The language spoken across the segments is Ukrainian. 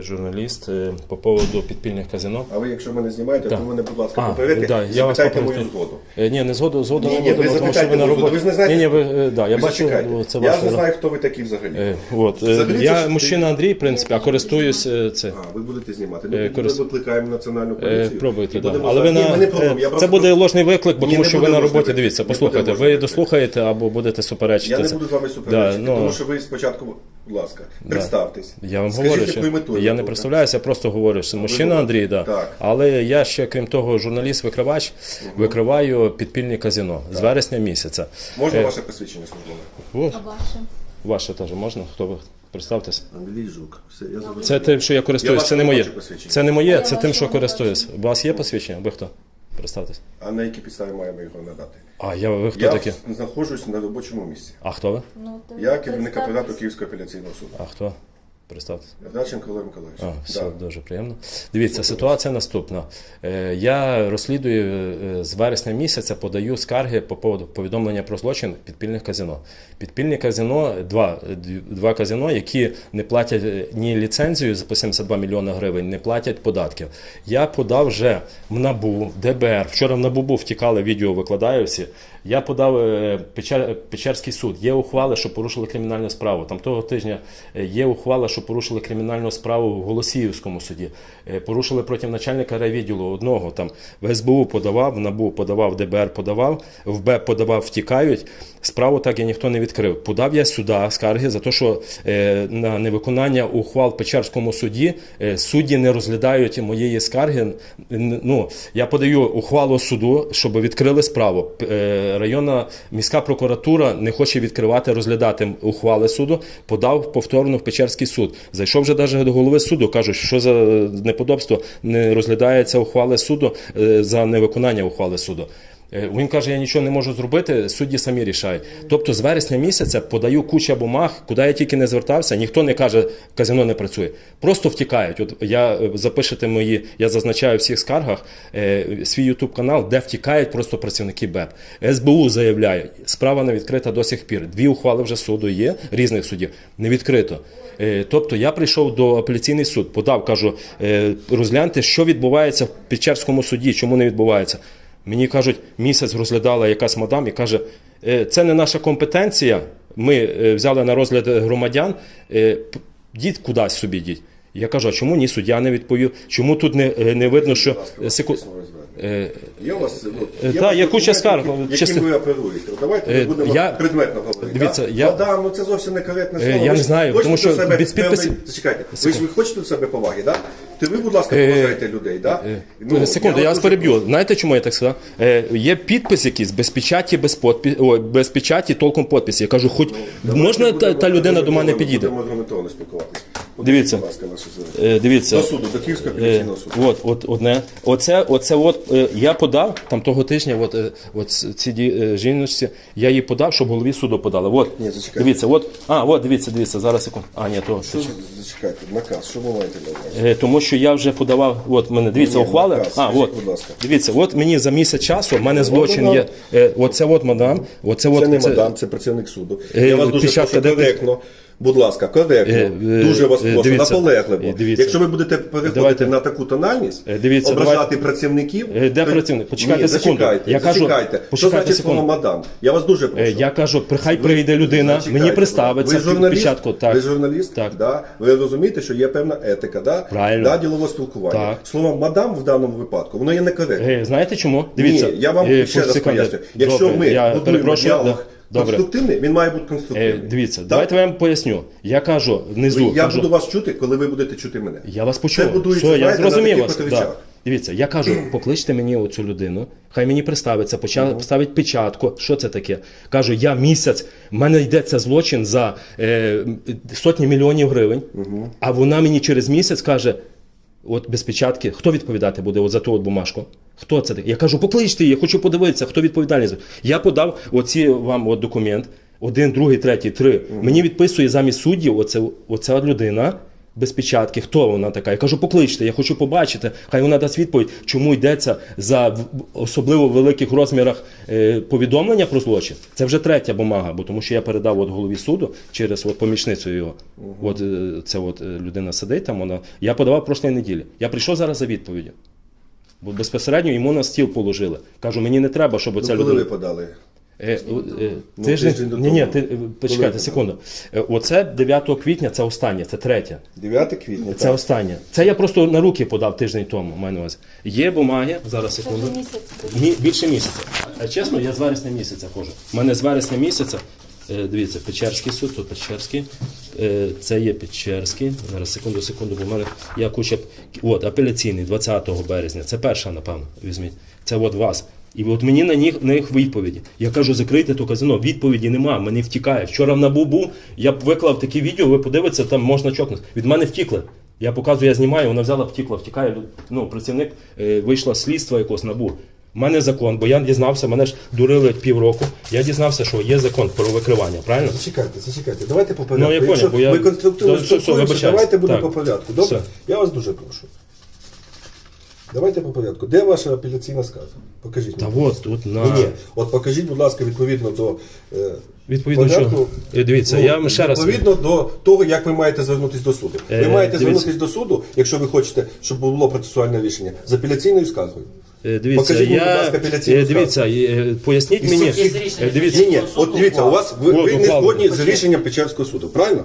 Журналіст е, по поводу підпільних казино. А ви, якщо мене знімаєте, Так. то мене, будь ласка, А, да, і я вас запитайте мою згоду. Е, Ні, не згоду, згоду Ні, не ні, ви тому що ви на роботі. Ви ж не знаєте- Ні, ні, ви, е, да, я Ви бачу, зачекайте. це Я не знаю, хто ви такі взагалі. Е, От, е, Взагалі я ж- мужчина Андрій, в принципі, а користуюсь е, це. А, ви будете знімати. Е, Ну, тоді корист- ми викликаємо національну Е. Пробуйте, да. Але ви. На не пробуємо, я е, це буде ложний виклик, бо тому що ви на роботі. Дивіться, послухайте, ви дослухаєте або будете суперечити. Я не буду з вами суперечити, ну, тому що ви спочатку, будь ласка, представтесь. Я вам Скажіть, говорю, що метою я не тут? представляюся, я просто говорю, що мужчина. Андрій, да. Так. але я ще, крім того, журналіст-викривач, викриваю підпільні казино з вересня місяця. Можна Е, ваше посвідчення службове? А ваше? ваше теж можна? Хто ви? Представтесь. Андрій Жук. Все, я. Це тим, що я користуюсь, Я це не бачу моє. Це не моє, це тим, що користуюсь. У вас є посвідчення? Ви хто? Представтесь. А на якій підставі маємо його надати? А я ви хто я такі? знаходжусь на робочому місці. А хто ви? Ну, то Я керівник представтесь. апарату Київського апеляційного суду. А хто? Представтесь. Радченко Олег Миколаївич. А, все Да. дуже приємно. Дивіться, ситуація наступна. Е, Я розслідую е, з вересня місяця, подаю скарги по поводу повідомлення про злочин підпільних казино. Підпільні казино, два, два казино, які не платять е, ні ліцензію за по 72 мільйони гривень, не платять податків. Я подав вже в НАБУ, в ДБР. Вчора в НАБУ був, втікали, відео викладаю всі. Я подав е, Печер, Печерський суд. Є ухвали, що порушили кримінальну справу. Там того тижня е, є ухвала, що порушили кримінальну справу в Голосіївському суді. Е, Порушили проти начальника райвідділу одного. Там в СБУ подавав, в НАБУ подавав, ДБР подавав, в Б подавав, втікають. Справу так і ніхто не відкрив. Подав я сюди скарги за те, що на невиконання ухвал в Печерському суді судді не розглядають моєї скарги. Ну, я подаю ухвалу суду, щоб відкрили справу. Районна міська прокуратура не хоче відкривати, розглядати ухвали суду. Подав повторно в Печерський суд. Зайшов вже навіть до голови суду. кажуть, що за неподобство не розглядається ухвали суду е, за невиконання ухвали суду. Е, Він каже, я нічого не можу зробити, судді самі рішають. Тобто з вересня місяця подаю куча бумаг, куди я тільки не звертався, ніхто не каже, казино не працює. Просто втікають. От я е, запишете мої, я зазначаю в всіх скаргах е, свій ютуб канал, де втікають просто працівники БЕП. СБУ заявляє, справа не відкрита до сих пір. Дві ухвали вже суду є, різних судів, не відкрито. Тобто я прийшов до апеляційний суд, подав, кажу, розгляньте, що відбувається в Печерському суді, чому не відбувається. Мені кажуть, місяць розглядала якась мадам і каже, «Е, це не наша компетенція. Ми е, взяли на розгляд громадян, е, діть кудись собі діть. Я кажу, а чому ні суддя не відповів? Чому тут не, не видно, що секу... у вас ну, та, куча скарг, яким ви оперуєте. Давайте ми будемо я- предметно говорити. Дивіться, да? я- Мадам, ну це зовсім не коректне Е, слово. я Ви не знаю, тому що без підписів- Зачекайте, ви ж хочете до себе поваги, так? То ви, будь ласка, Е, поважайте людей, так? Ну, Секунду, я вас переб'ю. Знаєте, чому я так сказав? Е, є підпис якийсь без печаті, без подпі... Ой, без печаті, толком подпис. Я кажу, хоч можна та, та людина до мене підійде. Будемо аргументовано спілкуватися. Дивіться. Будь ласка, ваше звернення. Е, дивіться. До суду, до Київського Е, апеляційного суду. От, от, одне. Оце, оце от, е, я подав там того тижня, от, е, от ці ді- е, жіночці, я її подав, щоб голові суду подали. От, Ні, зачекайте. дивіться, от, а, от, дивіться, дивіться, зараз секунду. А, ні, то, Що ж- Зачекайте, наказ, що ви маєте на увазі? Е, Тому що я вже подавав, от мене дивіться, Ні, ухвали. наказ, А, скажіть, от, будь ласка. дивіться, от мені за місяць часу, в мене злочин є. Е, Оце от мадам, оце Це от не мадам, це працівник суду. Е, Я вас дуже печатка, прошу де- коректно. Будь ласка, коректно. Е, е, дуже вас е, прошу, дивіться, наполегливо. е, дивіться. Якщо ви будете переходити Давайте. на таку тональність, дивіться, ображати давайте. працівників. Де то- працівник? Почекайте Ні, секунду. Зачекайте, Я кажу- зачекайте. Що значить секунду. слово мадам? Я вас дуже прошу. Я кажу, хай прийде людина, Зачекайте, мені представиться ви журналіст, печатку. Так. Ви журналіст, Так. Да? ви розумієте, що є певна етика, да? Правильно. Да, ділового спілкування. Так. Слово мадам в даному випадку, воно є некоректне. Е, Знаєте чому? Дивіться. Ні, я вам ще раз секунду. поясню. Якщо ми будуємо діалог. Добре. конструктивний, він має бути Е. Дивіться, Так? давайте я вам поясню. Я кажу внизу. Я кажу, буду вас чути, коли ви будете чути мене. Я вас почув. Це будується, Все, я знаєте, зрозумів вас. Да. Дивіться, я кажу, покличте мені оцю людину, хай мені представиться, почав ставить печатку. Що це таке? Кажу, я місяць, в мене йдеться злочин за е, сотні мільйонів гривень, а вона мені через місяць каже: от без печатки, хто відповідати буде от за ту от бумажку? Хто це таке? Я кажу, покличте її, я хочу подивитися, хто відповідальний. за- Я подав оці вам от документ, один, другий, третій, три. Мені відписує замість суддів оце, оця людина. без печатки. Хто вона така? Я кажу, покличте, я хочу побачити. Хай вона дасть відповідь, чому йдеться за в- особливо великих розмірах е, повідомлення про злочин. Це вже третя бумага, бо тому що я передав от голові суду через от помічницю його. От е, це от е, людина сидить там. Вона я подавав прошлої неділі. Я прийшов зараз за відповіддю. Бо безпосередньо йому на стіл положили. Кажу, мені не треба, щоб Ну, оця коли ви подали? Е, е, Ну, тиждень, тиждень до ні, ні, того. ти, е, почекайте секунду. Е, Оце 9 квітня, це останнє, це третє. 9 квітня. Це так. останнє. Це я просто на руки подав тиждень тому. маю на увазі. Є бумаги, зараз секунду. Ні, більше місяця. Чесно, я з вересня місяця ходжу. У мене з вересня місяця. Е, Дивіться, Печерський суд, тут Печерський. Е, Це є Печерський. Зараз секунду, секунду, бо в мене я куча. От, апеляційний, 20 березня. Це перша, напевно, візьміть. Це от вас. І от мені на них, на них відповіді. Я кажу, закрийте то казино. Відповіді нема, мене втікає. Вчора в НАБУ я виклав таке відео, ви подивитеся, там можна чокнути. Від мене втікли. Я показую, я знімаю, вона взяла, втікла, втікає. Ну, працівник е, вийшла з слідства якогось НАБУ. У мене закон, бо я дізнався, мене ж дурили півроку. Я дізнався, що є закон про викривання, правильно? Зачекайте, зачекайте. Давайте по порядку. Ну, я понял, Якщо бо я- Ми конструктивно Да, все, все, спілкуємося, вибачаюсь. давайте будемо Так. по порядку. Добре? Все. Я вас дуже прошу. Давайте по порядку. Де ваша апеляційна скарга? Покажіть Та мені. от тут на Ні, ні. От покажіть, будь ласка, відповідно до е, Відповідно чого? Е, дивіться, я вам ще раз- Відповідно до того, як ви маєте звернутися до суду. Ви Е, маєте дивіться. звернутися до суду, якщо ви хочете, щоб було процесуальне рішення, з апеляційною скаргою. Е, Дивіться, Покажіть мені, будь я ласка, апеляційну е, дивіться, е, поясніть І мені. суд- е, Дивіться, Ні, ні, от дивіться, у вас ви, ви не згодні з рішенням Печерського суду, правильно?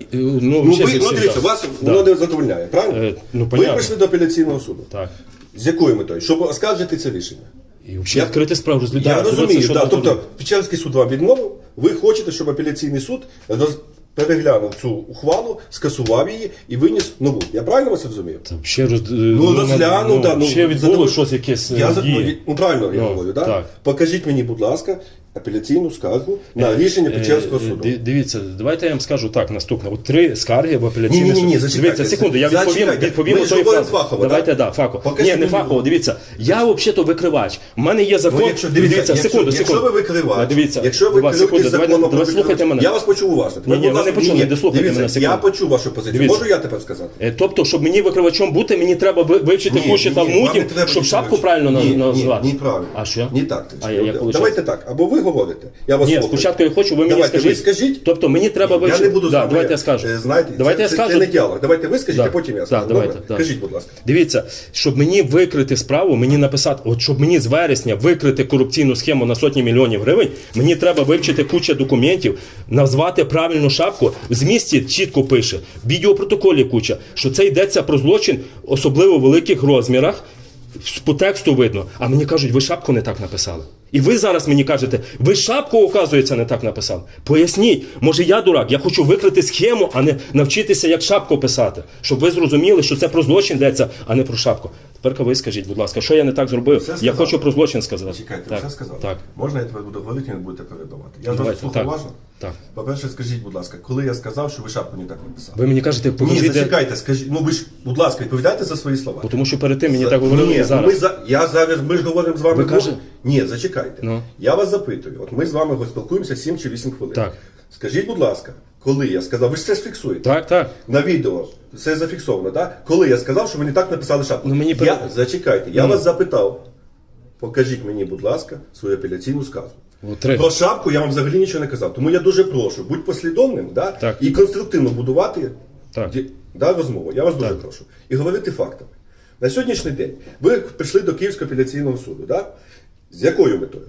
е, ну, Ну, ви, ну дивіться, вас Да. воно не задовольняє, правильно? Е, ну, ви понятно. прийшли до апеляційного суду. Так. З якою метою? Щоб оскаржити це рішення. І взагалі відкрити справу розглядати. Я розумію, да, тобто. Печерський суд вам відмовив, ви хочете, щоб апеляційний суд роз... переглянув цю ухвалу, скасував її і виніс нову. Я правильно вас розумію? Там ще роз... Ну, розглянув, да, ну, ще відбуло задоволь- щось якесь е, Я за- ну, дії. ну, правильно я Ну, говорю, да? так. Покажіть мені, будь ласка, апеляційну скаргу на рішення Печерського суду. ди- Дивіться, давайте я вам скажу так, наступне. От три скарги в апеляційний Ні-ні-ні, суд. зачекайте. Дивіться, секунду, я відповім, Зачекайте. відповім Ми ж тої говоримо фрази. фахово, Давайте, так? да, фахово. Покажіть Ні, не мені, фахово, дивіться. Я взагалі-то викривач. У мене є закон. Ну, якщо, дивіться, якщо, секунду, якщо секунду. ви викривач, Дивіться, якщо ви два керуєтесь секунди, давайте, про давайте слухайте мене. Я вас почув уважно. Тепер, Ні, ні, будь ви ласка, не почули, ні, дослухайте дивіться, мене секунду. Я почув вашу позицію. Дивіться. Можу я тепер сказати? Е, Тобто, щоб мені викривачом бути, мені треба ви- вивчити ні, там мутів, треба щоб нічого шапку правильно на- Ні, назвати. Ні, ні, правильно. А що? Ні так. А я? Давайте так. Або ви говорите, я вас Ні, слухаю. спочатку я хочу, ви мені Давайте, скажіть. ви скажіть. Тобто мені треба Я не буду з да, вами, давайте я скажу. е, Знаєте, давайте це, я це, скажу. це не діалог. Давайте ви скажіть, Да. а потім я Да, скажу. давайте, Добре? да. Кажіть, будь ласка. Дивіться, щоб мені викрити справу, мені написати, от щоб мені з вересня викрити корупційну схему на сотні мільйонів гривень, мені треба вивчити кучу документів, назвати правильну шапку. В змісті чітко пише, в відеопротоколі куча, що це йдеться про злочин, особливо в великих розмірах. По тексту видно, а мені кажуть, ви шапку не так написали. І ви зараз мені кажете, ви шапку, оказується, не так написали. Поясніть, може я дурак, я хочу викрити схему, а не навчитися, як шапку писати, щоб ви зрозуміли, що це про злочин йдеться, а не про шапку. Тепер ви скажіть, будь ласка, що я не так зробив? Все Я сказав. хочу про злочин сказати. Чекайте, так, все сказали? Так. Можна я тепер буду говорити, не будете передавати? Я вас Давайте, так. уважно. Так. По-перше, скажіть, будь ласка, коли я сказав, що ви шапку не так написали? Ви мені кажете, Ні, зачекайте, скажіть, ну ви ж, будь ласка, відповідайте за свої слова. Бо тому що перед тим мені За- так говорили Ні, ну зараз. Ми за, я зараз, ми ж говоримо з вами. Ви каже- Ні, зачекайте. Ну. Я вас запитую. От ми з вами спілкуємося 7 чи 8 хвилин. Так. Скажіть, будь ласка, коли я сказав, ви ж це фіксуєте? Так, так. На відео все зафіксовано, так? Коли я сказав, що ви не так написали шапку. Ну, мені я, Зачекайте, я Ну. вас запитав. Покажіть мені, будь ласка, свою апеляційну. От три. Про шапку я вам взагалі нічого не казав. Тому я дуже прошу, будь послідовним да? Так. і конструктивно будувати Так. ді- да, розмову. Я вас дуже прошу. І говорити фактами. На сьогоднішній день ви прийшли до Київського апеляційного суду. Да? З якою метою?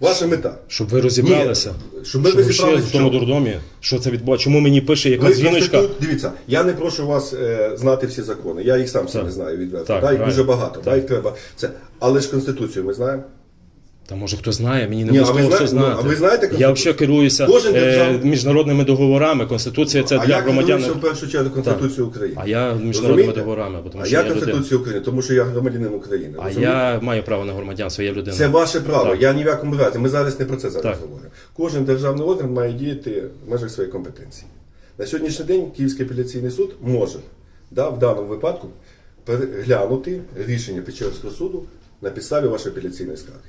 Ваша мета. Щоб ви розібралися. Ні, щоб ми щоб розібралися в тому дурдомі. Що це відбувається? Чому мені пише Ви якась жіночка? Дивіться, я не прошу вас е, знати всі закони. Я їх сам не знаю відверто. Так, так, їх правильно. дуже багато, да, їх треба. Це. Але ж Конституцію ми знаємо. Та може хто знає, мені не Ні, а обов'язково ви все зна- ну, а ви знаєте Я Конституцію? взагалі керуюся Кожен е, держав- міжнародними договорами. Конституція це а для я громадян. керуюся в першу чергу Конституцією України. А я міжнародними Розумієте? договорами, бо тому а що я я людина. України, тому що я громадянин України. А розумієте? я маю право на громадянство, я людина. Це ваше право. Так. Я ні в якому разі. Ми зараз не про це зараз Так. говоримо. Кожен державний орган має діяти в межах своєї компетенції. На сьогоднішній день Київський апеляційний суд може да, в даному випадку переглянути рішення Печерського суду на підставі вашої апеляційної скарги.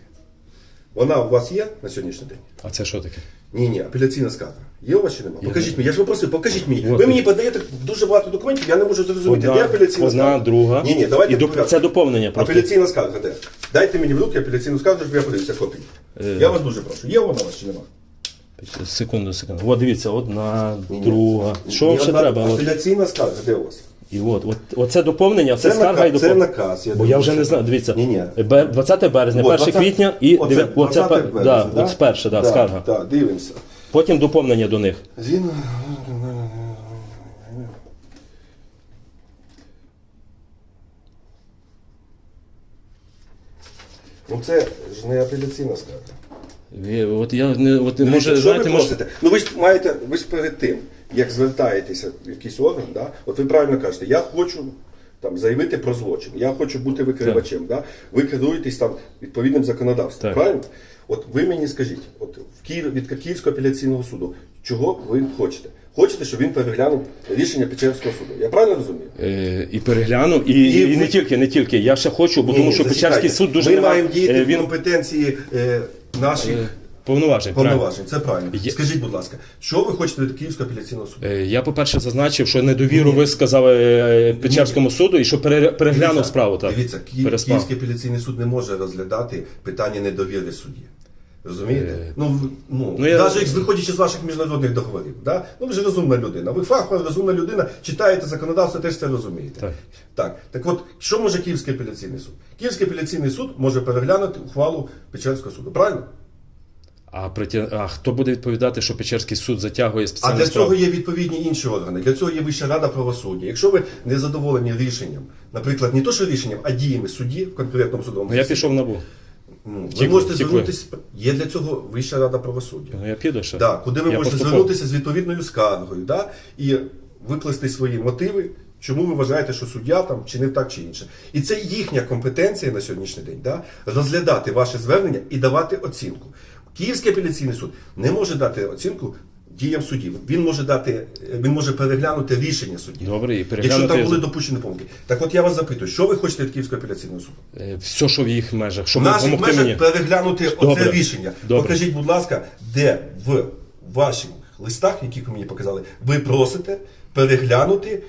Вона у вас є на сьогоднішній день? А це що таке? Ні, ні, апеляційна скарга. Є у вас чи немає? Покажіть мені. Я ж вас просив, покажіть мені. Ви мені подаєте дуже багато документів, я не можу зрозуміти, де апеляційна скарга. одна, друга. Ні, ні, давайте І доп- порядку. це доповнення просто. Апеляційна скарга, де? Дайте мені в руки апеляційну скаргу, щоб я подивився копію. Е. Я вас дуже прошу. Є вона у вас чи немає? Секунду, секунду. От дивіться, одна, друга. Що вам Ні, ще одна треба? От. Апеляційна скарга, де у вас? І от, от, оце доповнення, це, Це скарга наказ- і це наказ, я Бо думаю, я вже не знаю. Дивіться, Ні-ні. бе- 20 березня, От, 1 20 квітня і оце, дев'я- оце, 20 пер- березня, да, да? от перша, да, Да, скарга. Да, дивимося. Потім доповнення до них. Згідно. Ну це ж не апеляційна скарга. Ви- От я не от, може, Дивіться, що знаєте, ви може, просите? Ну ви ж маєте, ви ж перед тим, як звертаєтеся в якийсь орган, да? от ви правильно кажете, я хочу там, заявити про злочин, я хочу бути викривачем. Да? Ви керуєтесь там відповідним законодавством. Так. Правильно? От ви мені скажіть, от в Київ, від Київського апеляційного суду, чого ви хочете? Хочете, щоб він переглянув рішення Печерського суду. Я правильно розумію? е, і переглянув, і, І і, ви- не тільки, не тільки. Я ще хочу, бо Ні, тому що зачекайте. Печерський суд дуже Ми не маємо діяти е, в він компетенції е, наших повноважень. правильно. повноважень. Це правильно. Є- Скажіть, будь ласка, що ви хочете від Київського апеляційного суду? Е, Я, по-перше, зазначив, що недовіру висказав е, Печерському суду і що переглянув Дивіться, справу. Так. Дивіться, Ки- Київський апеляційний суд не може розглядати питання недовіри судді. Розумієте? Е, ну, ну, ну, я- навіть виходячи з ваших міжнародних договорів. Да? Ну, ви ж розумна людина. Ви фахова, розумна людина, читаєте законодавство, теж це розумієте. Так. так. Так от, що може Київський апеляційний суд? Київський апеляційний суд може переглянути ухвалу Печерського суду. Правильно? А, притя... а хто буде відповідати, що Печерський суд затягує А для справу? цього є відповідні інші органи. Для цього є Вища рада правосуддя. Якщо ви не задоволені рішенням, наприклад, не то, що рішенням, а діями судді в конкретному судовому Ну, я пішов в набу. Ну, ви Втікли, можете втікли. звернутися. Є для цього Вища рада правосуддя. Ну я піду ще. Да, куди ви Я можете поступово. звернутися з відповідною скаргою, да, і викласти свої мотиви, чому ви вважаєте, що суддя там чинив так чи інше. І це їхня компетенція на сьогоднішній день, да, розглядати ваше звернення і давати оцінку. Київський апеляційний суд не може дати оцінку. Діям суддів. Він може дати, він може переглянути рішення судді. Добре, і Якщо там були допущені помилки. Так от я вас запитую, що ви хочете від Київського апеляційного суду? Е, Все, що в їх межах, щоб В наших допомогти межах мені. переглянути Добре. оце рішення. Добре. Покажіть, будь ласка, де в ваших листах, які ви мені показали, ви просите переглянути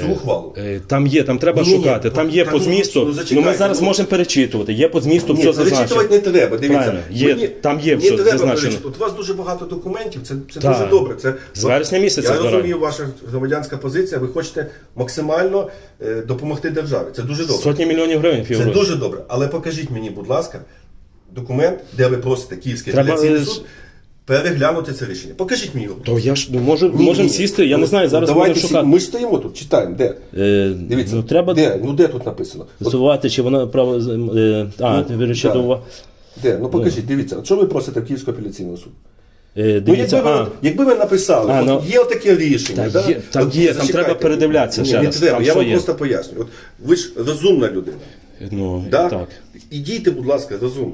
цю ухвалу. Е, Там є, там треба Ні, ні, шукати. Там є та по змісту. ну, Ну, ми зараз ну. можемо перечитувати. Є по змісту, Ні, все зазначено. зачитувати не треба. Дивіться, Правильно, є- там є не все треба зазначено. перечитувати. От у вас дуже багато документів, це, це Так. дуже добре. Це, З вересня місяця Я збираю. розумію, ваша громадянська позиція, ви хочете максимально е, допомогти державі. Це дуже добре. Сотні мільйонів гривень Це фігурує. дуже добре. Але покажіть мені, будь ласка, документ, де ви просите Київський Треба, апеляційний е, суд переглянути це рішення. Покажіть мені його. То я ж ну, можу, Ні, можемо ні. сісти, я Ну, не знаю, зараз давайте будемо сі- шукати. Ми ж стоїмо тут, читаємо, де? Е, Дивіться, ну, треба де? Ну де тут написано? От, з'ясувати, чи вона право. з- Е, а, ти вирішив так. до уваги. де? Ну покажіть, дивіться, от що ви просите в Київського апеляційного суду? Е, Ну, якби, ви, а, от- якби ви написали, А, от ну, є таке рішення. Та да? є, там є, там зачекайте. треба передивлятися Ні, ще не раз, треба, там я все вам є. просто пояснюю. От ви ж розумна людина. ну, Да? так. І дійте, будь ласка, розумно.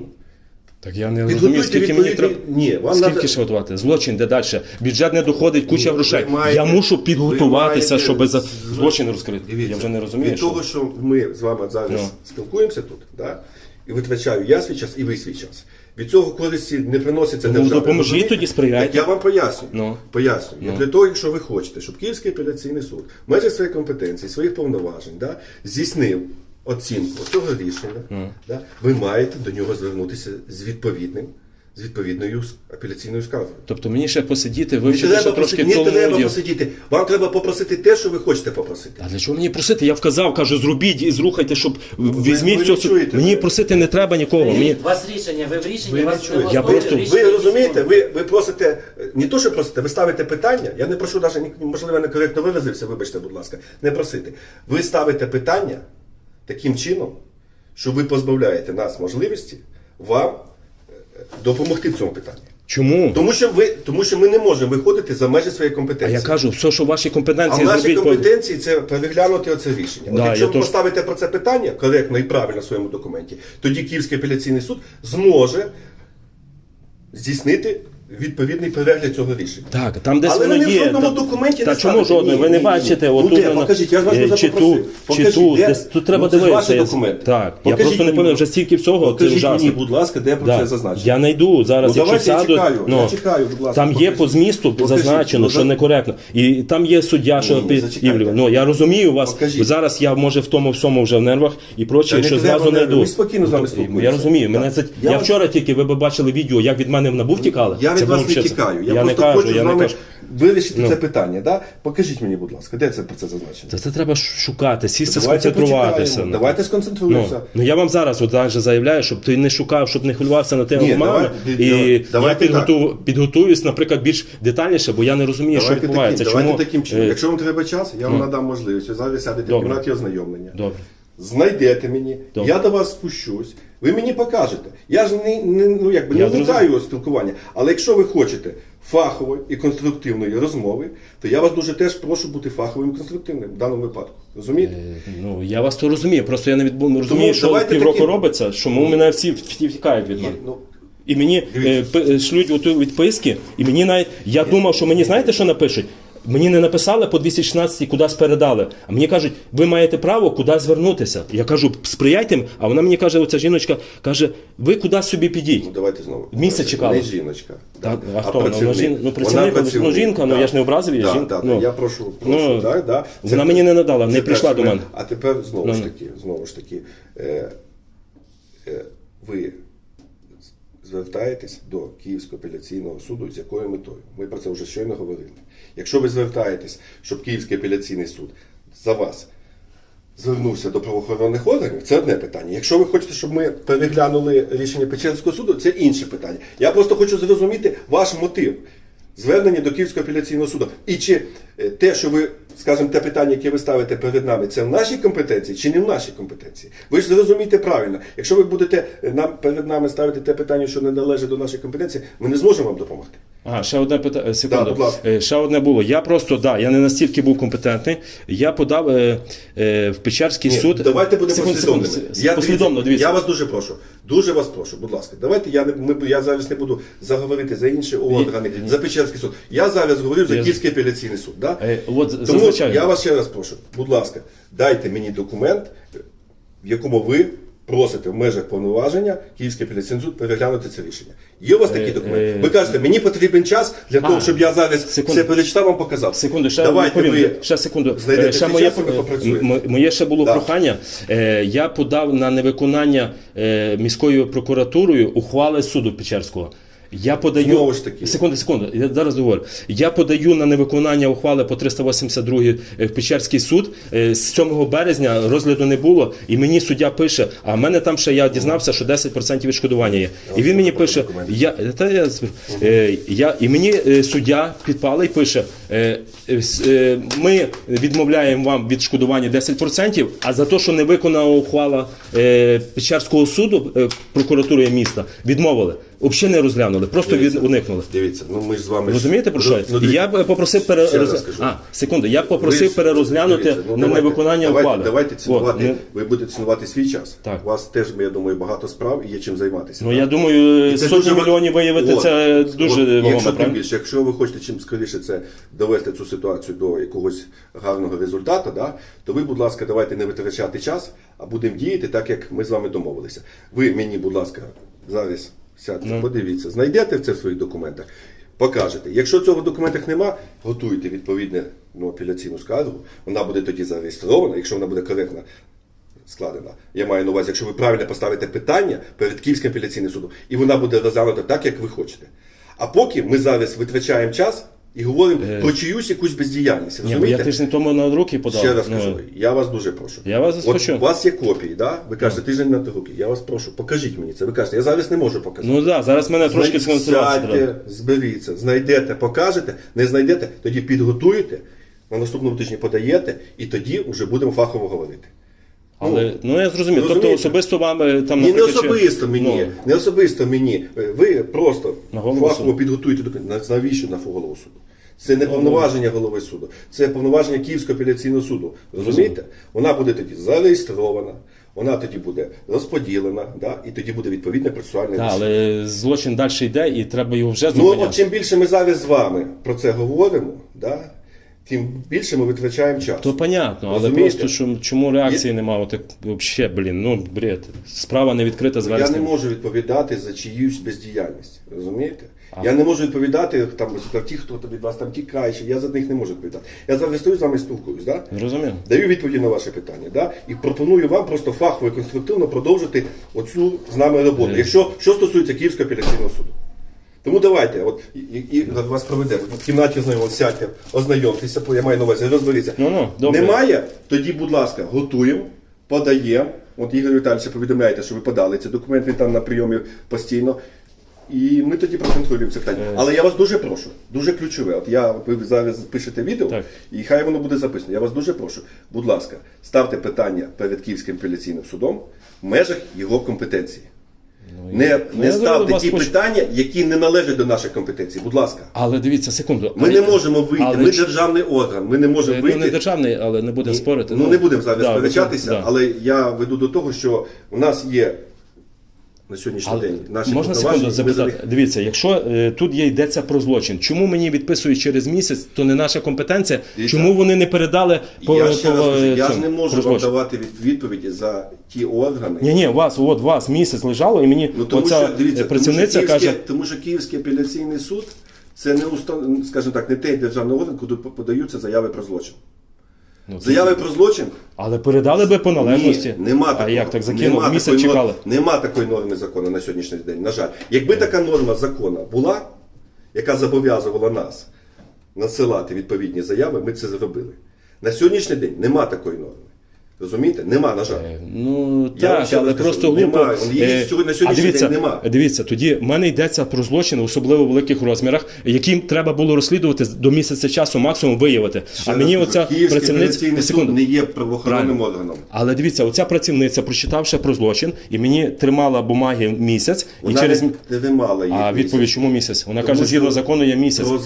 Так я не розумію, скільки мені треба. Ні, вам скільки надо- ще готувати? Злочин, де далі? Бюджет не доходить, куча Ви грошей. маєте- я мушу підготуватися, маєте щоб за злочин розкрити. Дивіться, я вже не розумію. Від що- того, що ми з вами зараз Ну. спілкуємося тут, да? і витрачаю я свій час, і ви свій час. Від цього користі не приноситься Ну, державі. допоможіть тоді, сприяйте. Так Я вам поясню. Ну. Поясню. І Для того, якщо ви хочете, щоб Київський апеляційний суд в межах своєї компетенції, своїх повноважень да, здійснив оцінку цього рішення, да, ви маєте до нього звернутися з відповідним. З відповідною апеляційною скаргою. Тобто мені ще посидіти, вивчити ще трошки не треба посидіти. Вам треба попросити те, що ви хочете попросити. А для чого мені просити? Я вказав, кажу, зробіть і зрухайте, щоб візьміть ви не чуєте Мені мене. просити не треба нікого. Мені У вас рішення, ви в рішенні, Ви вас чуєте. не Я просто- Ви розумієте, ви, ви просите не то, що просите, ви ставите питання. Я не прошу навіть можливо некоректно виразився, вибачте, будь ласка, не просити. Ви ставите питання таким чином, що ви позбавляєте нас можливості вам е, допомогти в цьому питанні. чому? Тому що ви, тому що ми не можемо виходити за межі своєї компетенції. А я кажу, все, що в вашій А в компетенції нашій компетенції це переглянути оце рішення. От Да, якщо ви теж- поставите про це питання коректно і правильно в своєму документі, тоді Київський апеляційний суд зможе здійснити відповідний перегляд цього рішення. Так, там десь Але воно ви ні в є. жодному документі Та не чому ставите? Ні, Ви не ні, бачите, ні. отут Ну, де? воно- Покажіть, я ж вас е, чи запросив. тут, чи Покажіть, тут, де? десь тут треба Ну, це ж дивитися. ваші Я- документи. Так, я Покажіть просто не мені, пам'ятаю, вже стільки всього, це Покажіть ужасно. мені, будь ласка, де про Да. це зазначено. Я знайду зараз, Ну, якщо давайте я сяду. чекаю, ну, я чекаю, будь ласка, там є покажіть. по змісту Покажіть. зазначено, Ну, що за- некоректно. І там є суддя, що Ні, зачекайте. Івлів. Ну я розумію вас. Покажіть. Зараз я може в тому всьому вже в нервах і Та не що треба зразу не нерви, йду. ми спокійно з вами Ну, спілкуємося. Я розумію. Мене Так. це Я я вас- вчора тільки ви б бачили відео, як від мене в набув тікали. Я від Це вас не тікаю. Я, Я не просто кажу, хочу я з не вами кажу. вирішити Ну. це питання. Да? Покажіть мені, будь ласка, де це про це зазначено? Та це треба шукати, сісти, Давайте сконцентруватися. почекаємо, Ну, Давайте Ну, сконцентруємося. ну я вам зараз от вже заявляю, щоб ти не шукав, щоб не хвилювався на тему мами. І давайте я підготую, підготуюсь, наприклад, більш детальніше, бо я не розумію, що відбувається. таким, давайте Чому таким чином. е, Якщо вам треба час, я вам надам можливість. Зараз сядете в кімнаті ознайомлення. Добре. Знайдете мені, Добре. я до вас спущусь, ви мені покажете. Я ж не, не, ну, якби, не уникаю спілкування. Але якщо ви хочете фахової і конструктивної розмови, то я вас дуже теж прошу бути фаховим і конструктивним в даному випадку. Розумієте? Ну я вас то розумію. Просто я не відбу... не розумію, Тому що півроку таким- робиться, що у мене всі вті- втікають від мене. Ну, І мені е, шлють оту відписки, і мені навіть я думав, що мені знаєте, що напишуть? Мені не написали по 216 кудись передали. А мені кажуть, ви маєте право куди звернутися. Я кажу, сприяйте, їм. а вона мені каже, оця жіночка каже, ви куди собі підіть. ну давайте знову. Місяць чекала. Не жіночка. Так, да, а хто вона? працівник. Вона жін- ну, Вона працівник, працівник, ну, жінка, ну, я ж не образив її, Да, жінка, да, ну. я прошу, прошу, Ну, да, да. вона мені не надала, не прийшла до мене. А тепер знову Ну, ж ну. таки, знову ж таки, е, е, ви звертаєтесь до Київського апеляційного суду з якою метою? Ми про це вже щойно говорили. Якщо ви звертаєтесь, щоб Київський апеляційний суд за вас звернувся до правоохоронних органів, це одне питання. Якщо ви хочете, щоб ми переглянули рішення Печерського суду, це інше питання. Я просто хочу зрозуміти ваш мотив звернення до Київського апеляційного суду. І чи е, те, що ви, скажімо, те питання, яке ви ставите перед нами, це в нашій компетенції чи не в нашій компетенції? Ви ж зрозумієте правильно. Якщо ви будете е, нам перед нами ставити те питання, що не належить до нашої компетенції, ми не зможемо вам допомогти. Ага, ще одне питання. Секунду. Да, будь ласка. Е, Ще одне було. Я просто да, я не настільки був компетентний. Я подав е, е, в Печерський Ні, суд. давайте будемо Секунду, послідовними. секунду, Я, послідовно, дивіться. Я вас дуже прошу. Дуже вас прошу, будь ласка. Давайте я не ми, я зараз не буду заговорити за інші органи, за Печерський суд. Я зараз говорю за Я- Київський апеляційний суд. Да? Е, от Тому зазначаю. я вас ще раз прошу, будь ласка, дайте мені документ, в якому ви просите в межах повноваження Київський апеляційний суд переглянути це рішення. Є у вас такі документи? е, Ви кажете, мені потрібен час для того, щоб я зараз секунду. все перечитав вам показав. Секунду, ще Давайте ви ще секунду. знайдете Е, ще моє, моє ще було прохання. Е, Я подав на невиконання е, міською прокуратурою ухвали суду Печерського. Я подаю Знову ж таки. секунду, секунду. Я зараз говорю. Я подаю на невиконання ухвали по 382 в Печерський суд. Е, З 7 березня розгляду не було, і мені суддя пише: а в мене там ще я дізнався, що 10% відшкодування є. І він мені пише: я та я, е, я і мені е, суддя підпалий пише: е, е, с- е, ми відмовляємо вам відшкодування 10%, а за те, що не виконана ухвала е, Печерського суду е, прокуратури міста, відмовили. Взагалі не розглянули, просто від, уникнули. Дивіться, ну ми ж з вами Розумієте про що? Ну, я? дивіться. б попросив Ще раз перерозгляну. скажу. А, секунду, я Ви попросив ж- перерозглянути дивіться, ну, на давайте- невиконання давайте. Давайте цінувати, От, ви будете цінувати свій час. Так. У вас теж, я думаю, багато справ і є чим займатися. Ну так? я думаю, сотні дуже мільйонів виявити От, це от, дуже Якщо вагомо, тим більше, якщо ви хочете чим скоріше це довести цю ситуацію до якогось гарного результату, да, то ви, будь ласка, давайте не витрачати час, а будемо діяти так, як ми з вами домовилися. Ви мені, будь ласка, зараз сядьте, Ну. подивіться, знайдете це в своїх документах. Покажете. Якщо цього в документах нема, готуйте відповідне ну, апеляційну скаргу. Вона буде тоді зареєстрована, якщо вона буде коректна складена. Я маю на увазі, якщо ви правильно поставите питання перед Київським апеляційним судом, і вона буде розглянута так, як ви хочете. А поки ми зараз витрачаємо час і говоримо про чиюсь якусь бездіяльність. Ні, я тиждень тому на руки подав. Ще раз Ну, кажу, я вас дуже прошу. Я вас От у вас є копії, да? ви кажете, тиждень на руки. Я вас прошу, покажіть мені це. Ви кажете, я зараз не можу показати. Ну так, да, зараз мене трошки треба. Зберіться, знайдете, покажете, не знайдете, тоді підготуєте, на наступному тижні подаєте, і тоді вже будемо фахово говорити. Але ну я зрозумів. Тобто розумієте? особисто вам е, там Ні, не наприклад, чи- особисто мені, ну, не особисто мені. Ви просто На голову фахово суду. підготуєте документи. Навіщо на голову суду? Це не повноваження голови суду, це повноваження Київського апеляційного суду. Розумієте? Вона буде тоді зареєстрована, Вона тоді буде розподілена, да? і тоді буде відповідне процесуальне рішення. але злочин далі йде, і треба його вже Ну, зупиняти. от чим більше ми зараз з вами про це говоримо, да? Тим більше ми витрачаємо час. То понятно, але Розумієте? просто що, чому реакції немає? Так взагалі, блін, ну бред. Справа не відкрита з Я не можу відповідати за чиюсь бездіяльність. Розумієте? Я не можу відповідати там за ті, хто від вас там тікає, ще я за них не можу відповідати. Я зараз стою з вами спілкуюсь, да? Зрозумів? даю відповіді на ваше питання. Да? І пропоную вам просто фахово і конструктивно продовжити оцю з нами роботу. Якщо що стосується Київського апеляційного суду. Тому давайте, от і, і, вас проведемо. В кімнаті ознайомимо, сядьте, ознайомтеся, я маю на увазі, розберіться. Ну-ну, добре. Немає, тоді, будь ласка, готуємо, подаємо. От Ігор Віталійович, повідомляєте, що ви подали цей документ, він там на прийомі постійно. І ми тоді проконтролюємо це питання. Е. Але я вас дуже прошу, дуже ключове. От я ви зараз пишете відео, Так. і хай воно буде записано. Я вас дуже прошу. Будь ласка, ставте питання перед Київським апеляційним судом в межах його компетенції. Не, ну, не я ставте ті хочу- питання, які не належать до наших компетенцій. Будь ласка. Але дивіться, секунду. Ми А- не можемо вийти. але Ми державний орган. Ми не можемо Ну, вийти. не державний, але не будемо спорити. Ну, не будемо зараз да, сперечатися, да. але я веду до того, що у нас є на сьогоднішній Але день наші можна секунду запитати? них- Дивіться, якщо е, тут є йдеться про злочин, чому мені відписують через місяць, то не наша компетенція. Дивіться. Чому вони не передали по, я ще раз кажу, я ж не можу вам злочин? давати від- відповіді за ті органи. Ні, ні, вас, от вас місяць лежало, і мені Ну, тому оця що, дивіться, працівниця тому що, каже. Тому що Київський апеляційний суд це не устан... скажімо так, не той державний орган, куди подаються заяви про злочин. Ну, це- Заяви про злочин Але передали би по належності. Ні, нема а такого. як так закинув? Нема Місяць такої чекали. норми- Нема такої норми закону на сьогоднішній день. На жаль, якби така норма закону була, яка зобов'язувала нас надсилати відповідні заяви, ми б це зробили. На сьогоднішній день нема такої норми. Розумієте? Нема, на жаль. Е, Ну Я так, але раз кажу, просто глупо. немає. Її Е, сьогодні- на сьогоднішній дивіться, день нема. дивіться, тоді в мене йдеться про злочини, особливо в великих розмірах, яким треба було розслідувати до місяця часу, максимум виявити. Ще а мені оця працівниця суд секунду. не є правоохоронним органом. Але дивіться, оця працівниця, прочитавши про злочин, і мені тримала бумаги місяць, і через не, вимала їх. а місяць. відповідь чому місяць? Вона Тому каже, згідно закону є місяць. Як-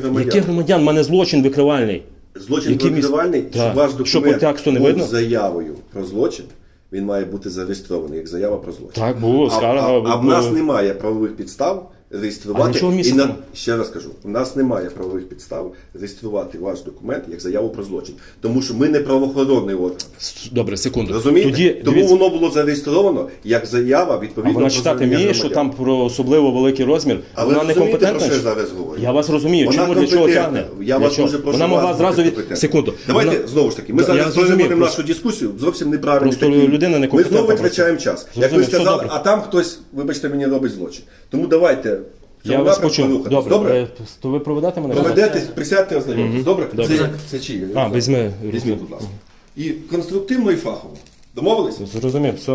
громадян. Яких громадян? У мене злочин викривальний. Злочин Який міс- викривальний, Да. ваш Що документ тексту не був видно? заявою про злочин, він має бути зареєстрований як заява про злочин. Так, було, А, скарга а, а в нас немає правових підстав реєструвати. нічого і на, ще раз кажу, у нас немає правових підстав реєструвати ваш документ як заяву про злочин. Тому що ми не правоохоронний орган. Добре, секунду. Розумієте? Тоді, Тому дивіться, воно було зареєстровано як заява а відповідно вона читати вміє, що там про особливо великий розмір. А вона не компетентна. що я зараз говорю? Я вас розумію. Вона Чому для чого тягне? Я Для вас чого? дуже прошу Вона могла зразу від секунду. Давайте Вона- знову ж таки. Ми зараз просто- нашу дискусію зовсім неправильно. Просто людина не Ми знову витрачаємо час. Як ви сказали, а там хтось, вибачте, мені робить злочин. Тому давайте в цьому Я вас напрямку почув. рухатись. Добре. Добре? Е, То ви проведете мене? Проведете, присядьте, ознайомитесь. Добре? Добре. Це, це чиє? А, візьми. Візьміть, будь ласка. І конструктивно, і фахово. Домовились? Зрозумів. Все.